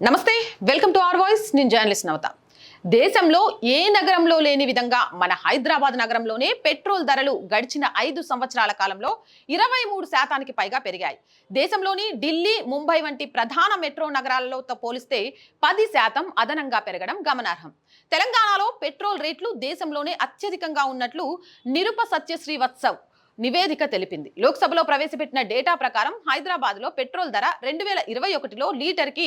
నమస్తే welcome to R voice. నేను journalist Navatha. దేశంలో ఏ నగరంలో లేని విధంగా మన హైదరాబాద్ నగరంలోనే పెట్రోల్ ధరలు గడిచిన ఐదు సంవత్సరాల కాలంలో ఇరవై మూడు శాతానికి పైగా పెరిగాయి. దేశంలోని ఢిల్లీ ముంబై వంటి ప్రధాన మెట్రో నగరాలతో పోలిస్తే పది శాతం అదనంగా పెరగడం గమనార్హం. తెలంగాణలో పెట్రోల్ రేట్లు దేశంలోనే అత్యధికంగా ఉన్నట్లు నిరుప సత్యశ్రీ వత్సవ్ నివేదిక తెలిపింది. లోక్సభలో ప్రవేశపెట్టిన డేటా ప్రకారం హైదరాబాద్లో పెట్రోల్ ధర రెండు వేల ఇరవై ఒకటిలో లీటర్కి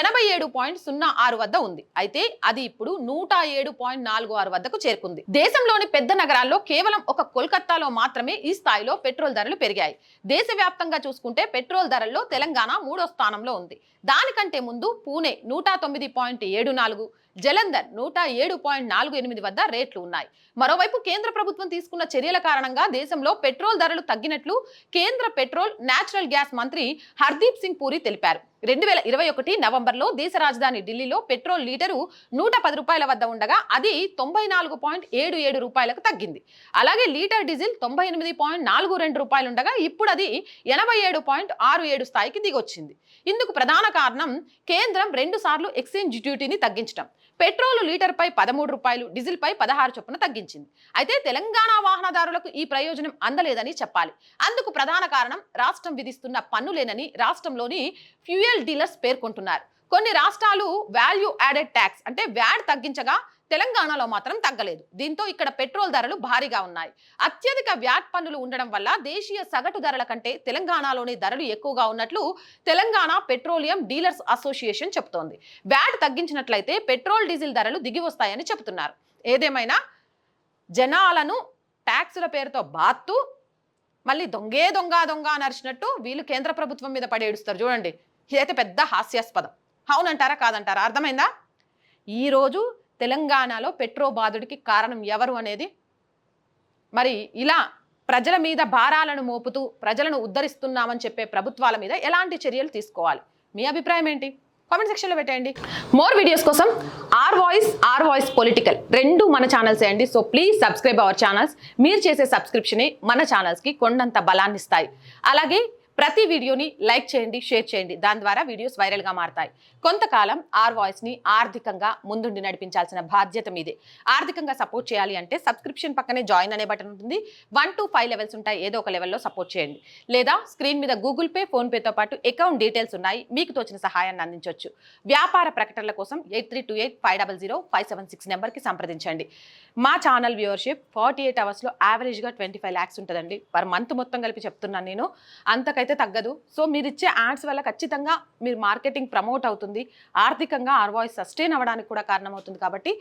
ఎనభై ఏడు పాయింట్ సున్నా ఆరు వద్ద ఉంది. అయితే అది ఇప్పుడు నూట ఏడు పాయింట్ నాలుగు ఆరు వద్దకు చేరుకుంది. దేశంలోని పెద్ద నగరాల్లో కేవలం ఒక కోల్కత్తాలో మాత్రమే ఈ స్థాయిలో పెట్రోల్ ధరలు పెరిగాయి. దేశవ్యాప్తంగా చూసుకుంటే పెట్రోల్ ధరల్లో తెలంగాణ మూడో స్థానంలో ఉంది. దానికంటే ముందు పూణే నూట తొమ్మిది పాయింట్ ఏడు నాలుగు జలంధర్ నూట ఏడు పాయింట్ నాలుగు ఎనిమిది వద్ద రేట్లు ఉన్నాయి. మరోవైపు కేంద్ర ప్రభుత్వం తీసుకున్న చర్యల కారణంగా దేశంలో పెట్రోల్ ధరలు తగ్గినట్లు కేంద్ర పెట్రోల్ నేచురల్ గ్యాస్ మంత్రి హర్దీప్ సింగ్ పూరి తెలిపారు. రెండు వేల ఇరవై ఒకటి నవంబర్లో దేశ రాజధాని ఢిల్లీలో పెట్రోల్ లీటరు నూట పది రూపాయల వద్ద ఉండగా అది తొంభై నాలుగు పాయింట్ ఏడు ఏడు రూపాయలకు తగ్గింది. అలాగే లీటర్ డీజిల్ తొంభై ఎనిమిది పాయింట్ నాలుగు రెండు రూపాయలు ఉండగా ఇప్పుడు అది ఎనభై ఏడు పాయింట్ ఆరు ఏడు స్థాయికి దిగొచ్చింది. ఇందుకు ప్రధాన కారణం కేంద్రం రెండు సార్లు ఎక్స్చేంజ్ డ్యూటీని తగ్గించడం పెట్రోల్ లీటర్పై పదమూడు రూపాయలు డీజిల్పై పదహారు చొప్పున తగ్గించింది. అయితే తెలంగాణ వాహనదారులకు ఈ ప్రయోజనం అందలేదని చెప్పాలి. అందుకు ప్రధాన కారణం రాష్ట్రం విధిస్తున్న పన్నులేనని రాష్ట్రంలోని ఫ్యూయల్ డీలర్స్ పేర్కొంటున్నారు. కొన్ని రాష్ట్రాలు వాల్యూ యాడెడ్ ట్యాక్స్ అంటే వ్యాడ్ తగ్గించగా తెలంగాణలో మాత్రం తగ్గలేదు. దీంతో ఇక్కడ పెట్రోల్ ధరలు భారీగా ఉన్నాయి. అత్యధిక వ్యాట్ పన్నులు ఉండడం వల్ల దేశీయ సగటు ధరల కంటే తెలంగాణలోని ధరలు ఎక్కువగా ఉన్నట్లు తెలంగాణ పెట్రోలియం డీలర్స్ అసోసియేషన్ చెబుతోంది. వ్యాట్ తగ్గించినట్లయితే పెట్రోల్ డీజిల్ ధరలు దిగి వస్తాయని చెబుతున్నారు. ఏదేమైనా జనాలను ట్యాక్సుల పేరుతో బాత్తు మళ్ళీ దొంగే దొంగ దొంగ అని అరిచినట్టు వీళ్ళు కేంద్ర ప్రభుత్వం మీద పడేడుస్తారు. చూడండి. ఇదైతే పెద్ద హాస్యాస్పదం. అవునంటారా? కాదంటారా? అర్థమైందా? ఈరోజు తెలంగాణలో పెట్రో బాధుడికి కారణం ఎవరు అనేది? మరి ఇలా ప్రజల మీద భారాలను మోపుతూ ప్రజలను ఉద్ధరిస్తున్నామని చెప్పే ప్రభుత్వాల మీద ఎలాంటి చర్యలు తీసుకోవాలి? మీ అభిప్రాయం ఏంటి? కామెంట్ సెక్షన్లో పెట్టేయండి. మోర్ వీడియోస్ కోసం R Voice R Voice political రెండు మన ఛానల్స్ అండి. So please subscribe our channels. మీరు చేసే సబ్స్క్రిప్షనే మన ఛానల్స్కి కొండంత బలాన్ని ఇస్తాయి అలాగే ప్రతి వీడియోని లైక్ చేయండి షేర్ చేయండి. దాని ద్వారా వీడియోస్ వైరల్గా మారతాయి. కొంతకాలం ఆర్ వాయిస్ని ఆర్థికంగా ముందుండి నడిపించాల్సిన బాధ్యత మీదే. ఆర్థికంగా సపోర్ట్ చేయాలి అంటే సబ్స్క్రిప్షన్ పక్కనే జాయిన్ అనే బటన్ ఉంటుంది. వన్ టు ఫైవ్ లెవెల్స్ ఉంటాయి. ఏదో ఒక లెవెల్లో సపోర్ట్ చేయండి. లేదా స్క్రీన్ మీద గూగుల్ పే ఫోన్పేతో పాటు అకౌంట్ డీటెయిల్స్ ఉన్నాయి. మీకు తోచిన సహాయాన్ని అందించవచ్చు వ్యాపార ప్రకటనల కోసం eight three two eight five double zero five seven six నెంబర్కి సంప్రదించండి. మా ఛానల్ వ్యూవర్షిప్ ఫార్టీ ఎయిట్ అవర్స్లో యావరేజ్గా ట్వంటీ ఫైవ్ ల్యాక్స్ ఉంటుందండి. పర్ మంత్ మొత్తం కలిపి చెప్తున్నాను నేను. అంతకైతే తగ్గదు. సో మీరు ఇచ్చే యాడ్స్ వల్ల ఖచ్చితంగా మీరు మార్కెటింగ్ ప్రమోట్ అవుతుంది. ఆర్థికంగా ఆర్వాయిస్ సస్టైన్ అవ్వడానికి కూడా కారణమవుతుంది కాబట్టి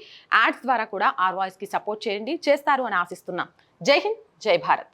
యాడ్స్ ద్వారా కూడా ఆర్వాయిస్కి సపోర్ట్ చేయండి. చేస్తారు అని ఆశిస్తున్నాం. జై హింద్ జై భారత్.